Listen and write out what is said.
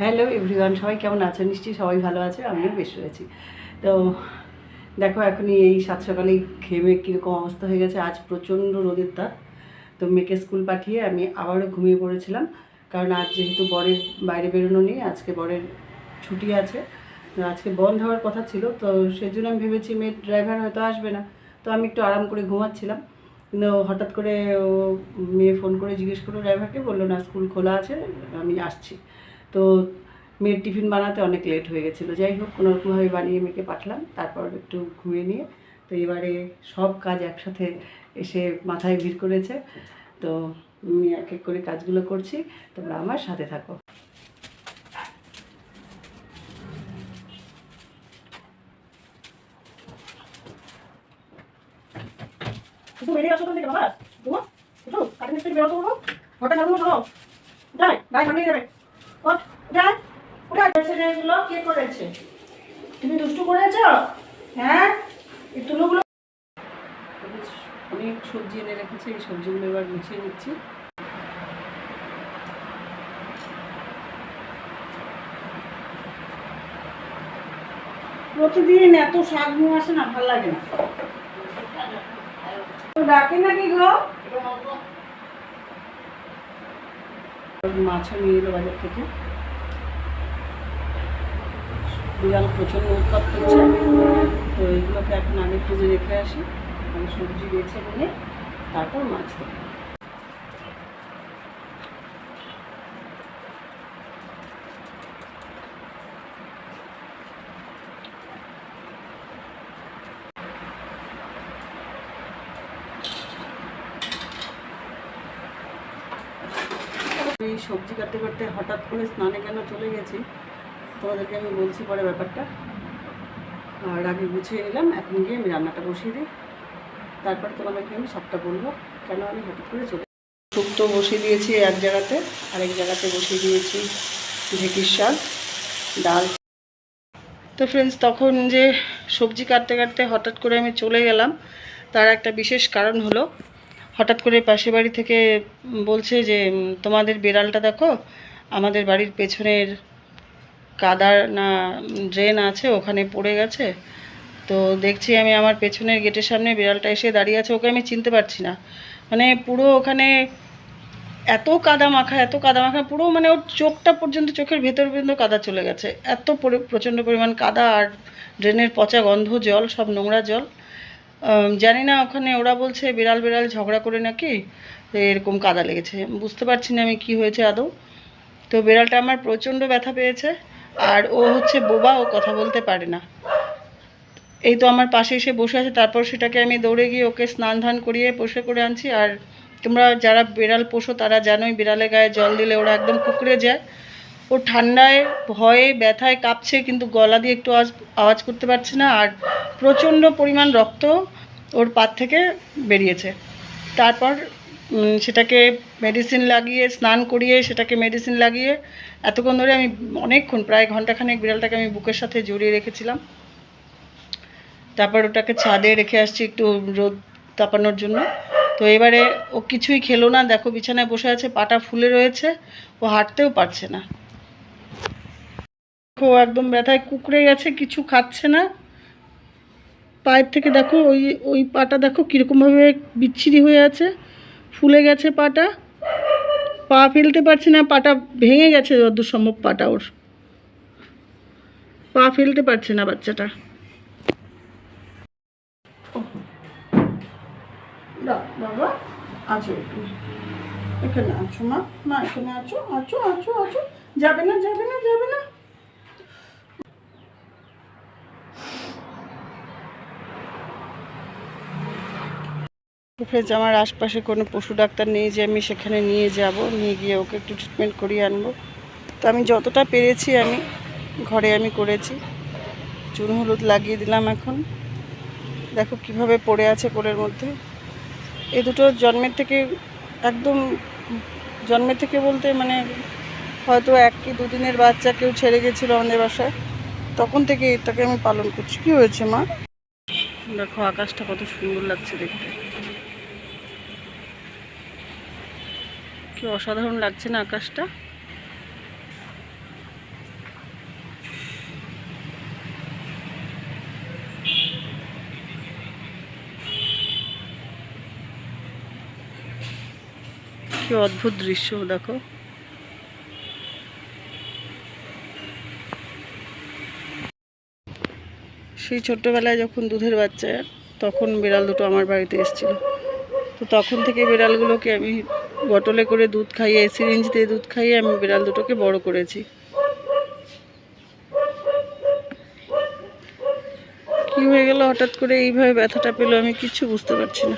Hello everyone, সবাই কেমন আছেন? নিশ্চয়ই সবাই ভালো আছে, আমিও বেশ রয়েছি। তো দেখো এখনই এই সাত সকালেই ঘেমে কীরকম অবস্থা হয়ে গেছে। আজ প্রচণ্ড রোদের তাপ। তো মেয়েকে স্কুল পাঠিয়ে আমি আবারও ঘুমিয়ে পড়েছিলাম। কারণ আজ যেহেতু বরের বাইরে বেরোনো নেই, আজকে বরের ছুটি আছে। আজকে বন্ধ হওয়ার কথা ছিল, তো সেই জন্য আমি ভেবেছি মেয়ের ড্রাইভার হয়তো আসবে না। তো আমি একটু আরাম করে ঘুমাচ্ছিলাম। কিন্তু হঠাৎ করে ও মেয়ে ফোন করে জিজ্ঞেস করল, ড্রাইভারকে? বলল, না, স্কুল খোলা আছে, আমি আসছি। তো মেয়ের টিফিন বানাতে অনেক লেট হয়ে গেছিল। যাই হোক, কোনোরকমভাবে বানিয়ে মেয়েকে পাঠালাম, তারপর একটু ঘুমিয়ে নিয়ে তো এবারে সব কাজ একসাথে এসে মাথায় ভিড় করেছে। তো আমি এক এক করে কাজগুলো করছি, তোমরা আমার সাথে থাকো। বেরিয়ে আসো থেকে যাই, গায়ে সামনে যাবে। ওঠ যাই ওটা ছেলেগুলো কে করেছে? তুমি দুষ্টু করেছ? হ্যাঁ? এই তুলোগুলো অনেক সবজি এনে রেখেছি এই সবজিগুলো এবার গুছিয়ে নিচ্ছি। প্রতিদিন এত শাক নিয়ে আসে না ভালো লাগে না। তো ডাকে নাকি গো? মাছও নিয়ে এলো বাজার থেকে। বিড়াল প্রচণ্ড উৎপাত করছে। তো এগুলোকে এখন আমি ফ্রিজে রেখে আসি। সবজি বেছে নিয়ে তারপর মাছ দেবো এই সবজি কাটতে কাটতে হঠাৎ করে স্নানে কেন চলে গেছি? তোমাদেরকে আমি বলছি পরে ব্যাপারটা। আর আগে গুছিয়ে নিলাম, এখন গিয়ে আমি রান্নাটা বসিয়ে দিই। তারপর তোমাদেরকে আমি সবটা বলব, কেন আমি হঠাৎ করে চলে শুক্তো বসিয়ে দিয়েছি এক জায়গাতে, আরেক জায়গাতে বসিয়ে দিয়েছি ঢেঁকির শাক, ডাল। তো ফ্রেন্ডস তখন যে সবজি কাটতে কাটতে হঠাৎ করে আমি চলে গেলাম, তার একটা বিশেষ কারণ হলো হঠাৎ করে পাশের বাড়ি থেকে বলছে যে তোমাদের বিড়ালটা দেখো, আমাদের বাড়ির পেছনের কাদার না, ড্রেন আছে, ওখানে পড়ে গেছে। তো দেখছি আমি আমার পেছনের গেটের সামনে বিড়ালটা এসে দাঁড়িয়ে আছে, ওকে আমি চিনতে পারছি না। মানে পুরো ওখানে এত কাদা মাখা, এত কাদা মাখা, পুরো মানে ওর চোখটা পর্যন্ত, চোখের ভেতর পর্যন্ত কাদা চলে গেছে। এত পরি- প্রচণ্ড পরিমাণ কাদা আর ড্রেনের পচা গন্ধ, জল, সব নোংরা জল। জানি না, ওখানে ওরা বলছে বিড়াল বিড়াল ঝগড়া করে নাকি এরকম কাদা লেগেছে। বুঝতে পারছি না আমি কি হয়েছে আদৌ। তো বিড়ালটা আমার প্রচণ্ড ব্যথা পেয়েছে, আর ও হচ্ছে বোবা, ও কথা বলতে পারে না। এই তো আমার পাশে এসে বসে আছে, তারপর সেটাকে আমি দৌড়ে গিয়ে ওকে স্নান ধান করিয়ে বসে করে আনছি। আর তোমরা যারা বিড়াল পোষো, তারা জানোই বিড়ালের গায়ে জল দিলে ওরা একদম কুকড়ে যায়। ও ঠান্ডায়, ভয়ে, ব্যথায় কাঁপছে, কিন্তু গলা দিয়ে একটু আওয়াজ আওয়াজ করতে পারছে না, আর প্রচণ্ড পরিমাণ রক্ত ওর পাত থেকে বেরিয়েছে। তারপর সেটাকে মেডিসিন লাগিয়ে, স্নান করিয়ে, সেটাকে মেডিসিন লাগিয়ে, এতক্ষণ ধরে আমি অনেকক্ষণ, প্রায় ঘন্টাখানেক বিড়ালটাকে আমি বুকের সাথে জড়িয়ে রেখেছিলাম। তারপর ওটাকে ছাদে রেখে আসছি একটু রোদ তাপানোর জন্য। তো এবারে ও কিছুই খেলো না, দেখো বিছানায় বসে আছে, পাটা ফুলে রয়েছে, ও হাঁটতেও পারছে না। ও একদম ব্যথায় কুকড়ে গেছে, কিছু খাচ্ছে না। পায়ের থেকে দেখো, ওই ওই পাটা দেখো কীরকমভাবে বিচ্ছিরি হয়ে আছে। ফুলে গেছে পাটা। পা ফেলতে পারছে না, পাটা ভেঙে গেছে যতদূর সম্ভব পাটা ওর। পা ফেলতে পারছে না বাচ্চাটা। বাবা আছো এখানে আছো মা। মা, এখানে আছো আছো আছো আছো যাবে না যাবে না যাবে না। ফ্রেন্ডস আমার আশপাশে কোনো পশু ডাক্তার নেই যে আমি সেখানে নিয়ে যাব, নিয়ে গিয়ে ওকে একটু ট্রিটমেন্ট করিয়ে আনব। তো আমি যতটা পেরেছি আমি, ঘরে আমি করেছি। চুন হলুদ লাগিয়ে দিলাম এখন। দেখো কীভাবে পড়ে আছে কোলের মধ্যে। এই দুটো জন্মের থেকে একদম, জন্মের থেকে বলতে মানে হয়তো এক কি দুদিনের বাচ্চা কেউ ছেড়ে গেছিল আমাদের বাসায়। তখন থেকে এটাকে আমি পালন করছি। কি হয়েছে মা? দেখো আকাশটা কত সুন্দর লাগছে দেখতে। কি অসাধারণ লাগছে না আকাশটা? কি অদ্ভুত দৃশ্য, দেখো। সেই ছোট্টবেলায় যখন দুধের বাচ্চা, তখন বিড়াল দুটো আমার বাড়িতে এসেছিল। তো তখন থেকে বিড়ালগুলোকে আমি বটলে করে দুধ খাইয়ে, সিরিঞ্জ দিয়ে দুধ খাইয়ে আমি বিড়াল দুটোকে বড় করেছি। কি হয়ে গেল? হঠাৎ করে এইভাবে ব্যথাটা পেল, আমি কিছু বুঝতে পারছি না।